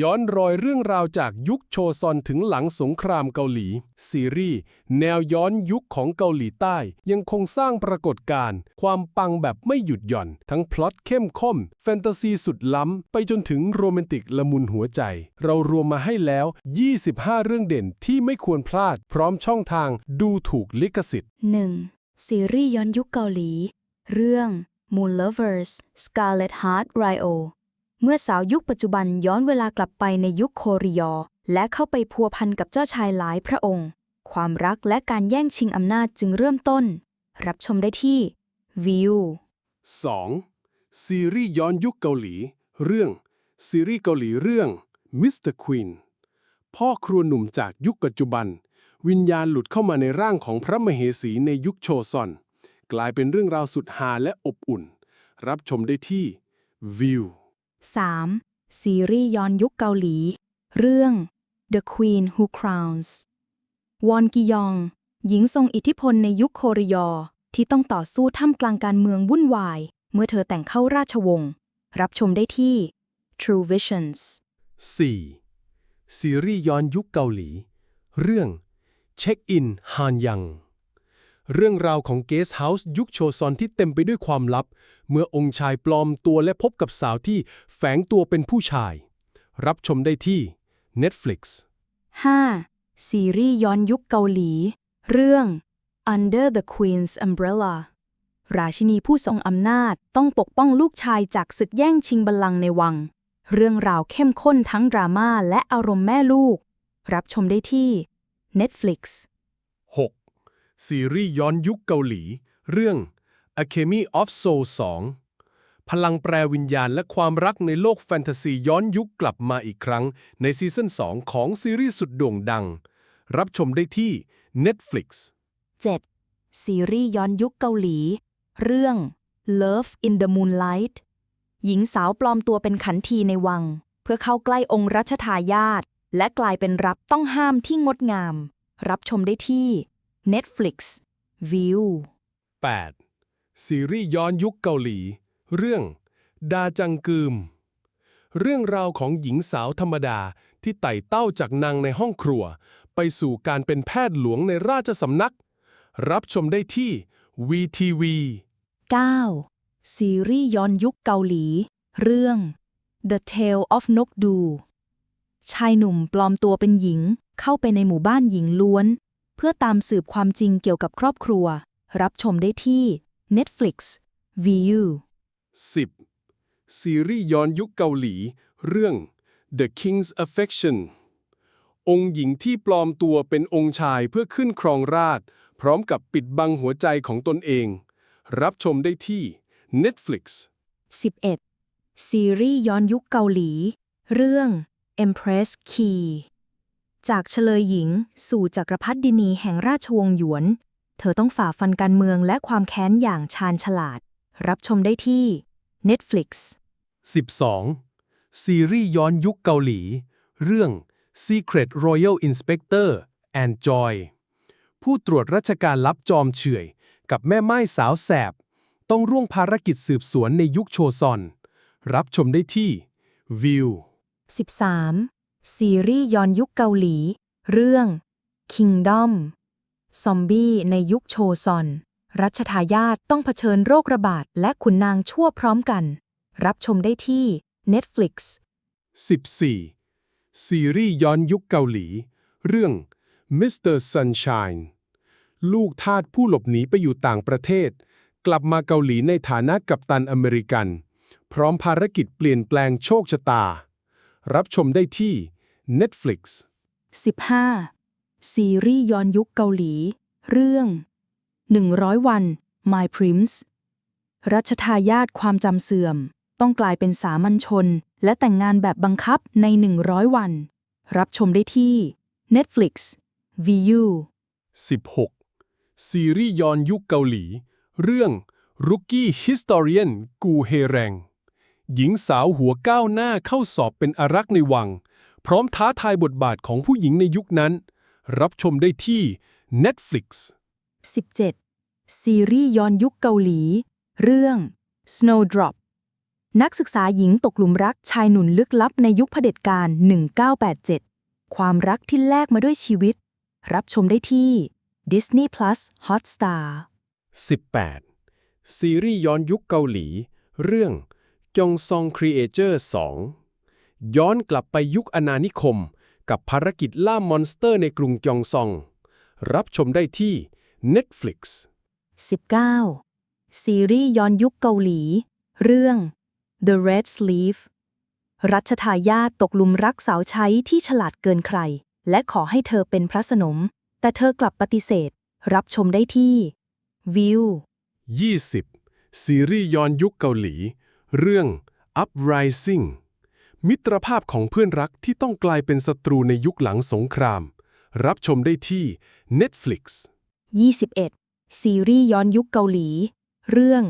ย้อนรอยเรื่องราวจากยุคโชซอนถึงหลังสงครามเกาหลี ซีรีส์แนวย้อนยุคของเกาหลีใต้ ยังคงสร้างปรากฏการณ์ความปังแบบไม่หยุดหย่อน ทั้งพล็อตเข้มข้นแฟนตาซีสุดล้ำ ไปจนถึงโรแมนติกละมุนหัวใจ เรารวมมาให้แล้ว 25 เรื่องเด่นที่ไม่ควรพลาด พร้อมช่องทางดูถูกลิขสิทธิ์ 1. ซีรีส์ย้อนยุคเกาหลี เรื่อง Moon Lovers Scarlet Heart Rio เมื่อสาวยุคปัจจุบันย้อนเวลากลับไปในยุคโคริยอ และเข้าไปพัวพันกับเจ้าชายหลายพระองค์ ความรักและการแย่งชิงอำนาจจึงเริ่มต้น รับชมได้ที่ View 2. ซีรีส์ย้อนยุคเกาหลี เรื่อง ซีรีส์เกาหลีเรื่อง Mr. Queen พ่อครัวหนุ่มจากยุคปัจจุบัน วิญญาณหลุดเข้ามาในร่างของพระมเหสีในยุคโชซอน กลายเป็นเรื่องราวสุดฮาและอบอุ่น รับชมได้ที่ View 3. ซีรีส์ย้อนยุคเกาหลี เรื่อง The Queen Who Crowns วอนกิยอง หญิงทรงอิทธิพลในยุคโคริยอ ที่ต้องต่อสู้ท่ามกลางการเมืองวุ่นวาย เมื่อเธอแต่งเข้าราชวงศ์ รับชมได้ที่ True Visions 4. ซีรีส์ย้อนยุคเกาหลี เรื่องเช็คอินฮานยัง เรื่องราวของเกสเฮาส์ยุคโชซอนที่เต็มไปด้วยความลับ เมื่อองค์ชายปลอมตัวและพบกับสาวที่แฝงตัวเป็นผู้ชาย รับชมได้ที่ Netflix 5. ซีรีส์ย้อนยุคเกาหลี เรื่อง Under the Queen's Umbrella ราชินีผู้ทรงอำนาจต้องปกป้องลูกชายจากศึกแย่งชิงบัลลังก์ในวัง เรื่องราวเข้มข้นทั้งดราม่าและอารมณ์แม่ลูก รับชมได้ที่ Netflix ซีรีส์ย้อนยุคเกาหลี เรื่อง Academy of Soul 2 พลังแปรวิญญาณและความรักในโลกแฟนตาซีย้อนยุคกลับมาอีกครั้ง ในซีซั่น2 ของซีรีส์สุดโด่งดัง รับชมได้ที่ Netflix 7. ซีรีส์ย้อนยุคเกาหลี เรื่อง Love in the Moonlight หญิงสาวปลอมตัวเป็นขันทีในวัง เพื่อเข้าใกล้องค์รัชทายาทและกลายเป็นรับต้องห้ามที่งดงาม รับชมได้ที่ Netflix View 8. ซีรีส์ย้อนยุคเกาหลี เรื่อง ดาจังกึม เรื่องราวของหญิงสาวธรรมดาที่ไต่เต้าจากนางในห้องครัว ไปสู่การเป็นแพทย์หลวงในราชสำนัก รับชมได้ที่ VTV 9. ซีรีส์ย้อนยุคเกาหลี เรื่อง The Tale of Nokdu ชายหนุ่มปลอมตัวเป็นหญิงเข้าไปในหมู่บ้านหญิงล้วน เพื่อตามสืบความจริงเกี่ยวกับครอบครัว รับชมได้ที่ Netflix View 10. ซีรีส์ย้อนยุคเกาหลี เรื่อง The King's Affection องค์หญิงที่ปลอมตัวเป็นองค์ชายเพื่อขึ้นครองราชย์พร้อมกับปิดบังหัวใจของตนเอง รับชมได้ที่ Netflix 11. ซีรีส์ย้อนยุคเกาหลี เรื่อง Empress Key จากเฉลยหญิง สู่จักรพรรดินีแห่งราชวงศ์หยวน เธอต้องฝ่าฟันการเมืองและความแค้นอย่างชาญฉลาด รับชมได้ที่ Netflix 12. ซีรีส์ย้อนยุคเกาหลี เรื่อง Secret Royal Inspector and Joy ผู้ตรวจราชการลับจอมเฉื่อยกับแม่ไม้สาวแสบ ต้องร่วงภารกิจสืบสวนในยุคโชซอน รับชมได้ที่ View 13. ซีรีส์ย้อนยุคเกาหลี เรื่อง Kingdom ซอมบี้ในยุคโชซอน รัชทายาทต้องเผชิญโรคระบาดและขุนนางชั่วพร้อมกัน รับชมได้ที่ Netflix 14. ซีรีส์ย้อนยุคเกาหลี เรื่อง Mr. Sunshine ลูกทาสผู้หลบหนีไปอยู่ต่างประเทศ กลับมาเกาหลีในฐานะกัปตันอเมริกัน พร้อมภารกิจเปลี่ยนแปลงโชคชะตา รับชมได้ที่ Netflix 15. ซีรีส์ย้อนยุคเกาหลี เรื่อง 100 วัน My Prince รัชทายาทความจำเสื่อม ต้องกลายเป็นสามัญชน และแต่งงานแบบบังคับใน 100 วัน รับชมได้ที่ Netflix View 16. ซีรีส์ย้อนยุคเกาหลี เรื่อง Rookie Historian กูเฮแรง หญิงสาวหัวก้าวหน้าเข้าสอบเป็นอารักษ์ในวัง พร้อมท้าทายบทบาทของผู้หญิงในยุคนั้น รับชมได้ที่ Netflix 17. ซีรีส์ย้อนยุคเกาหลี เรื่อง Snowdrop นักศึกษาหญิงตกหลุมรักชายหนุ่มลึกลับในยุคเผด็จการ 1987 ความรักที่แลกมาด้วยชีวิต รับชมได้ที่ Disney Plus Hotstar 18. ซีรีส์ย้อนยุคเกาหลี เรื่องจงซองครีเอเจอร์2 ย้อนกลับไปยุคอาณานิคม กับภารกิจล่ามอนสเตอร์ในกรุงจองซอง รับชมได้ที่ Netflix 19. ซีรีส์ย้อนยุคเกาหลี เรื่อง The Red Sleeve รัชทายาทตกหลุมรักสาวใช้ที่ฉลาดเกินใคร และขอให้เธอเป็นพระสนม แต่เธอกลับปฏิเสธ รับชมได้ที่ View 20. ซีรีส์ย้อนยุคเกาหลี เรื่อง Uprising มิตรภาพของเพื่อนรักที่ต้องกลายเป็นศัตรูในยุคหลังสงคราม รับชมได้ที่ Netflix 21. ซีรีส์ย้อนยุคเกาหลี เรื่อง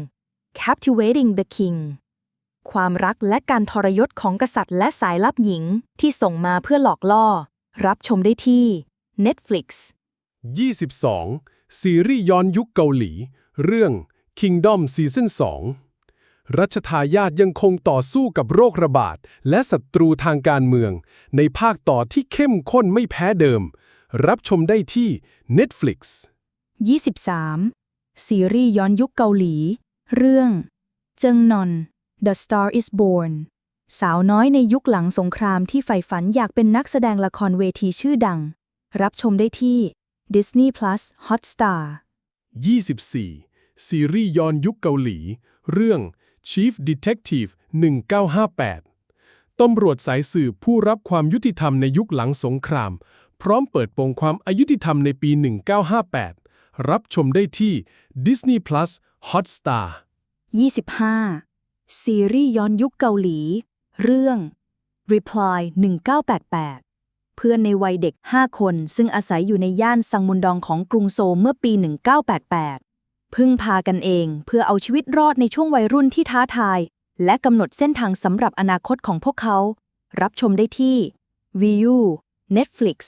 Captivating the King ความรักและการทรยศของกษัตริย์และสายลับหญิงที่ส่งมาเพื่อหลอกล่อ รับชมได้ที่ Netflix 22. ซีรีส์ย้อนยุคเกาหลี เรื่อง Kingdom Season 2 รัชทายาทยังคงต่อสู้กับโรคระบาด และศัตรูทางการเมือง ในภาคต่อที่เข้มข้นไม่แพ้เดิม รับชมได้ที่ Netflix 23. ซีรีส์ย้อนยุคเกาหลี เรื่อง เจิงนอน The Star is Born สาวน้อยในยุคหลังสงครามที่ใฝ่ฝันอยากเป็นนักแสดงละครเวทีชื่อดัง รับชมได้ที่ Disney Plus Hotstar 24. ซีรีส์ย้อนยุคเกาหลี เรื่อง Chief Detective 1958ตำรวจสายสืบผู้รับความยุติธรรมในยุคหลังสงคราม พร้อมเปิดโปงความอายุติธรรมในปี 1958 รับชมได้ที่ Disney Plus Hotstar 25. ซีรีส์ย้อนยุคเกาหลี เรื่อง Reply 1988 เพื่อนในวัยเด็ก 5 คนซึ่งอาศัยอยู่ในย่านซังมุนดองของกรุงโซลเมื่อปี 1988 พึ่งพากันเองเพื่อเอาชีวิตรอดในช่วงวัยรุ่นที่ท้าทาย และกำหนดเส้นทางสำหรับอนาคตของพวกเขา รับชมได้ที่ Viu Netflix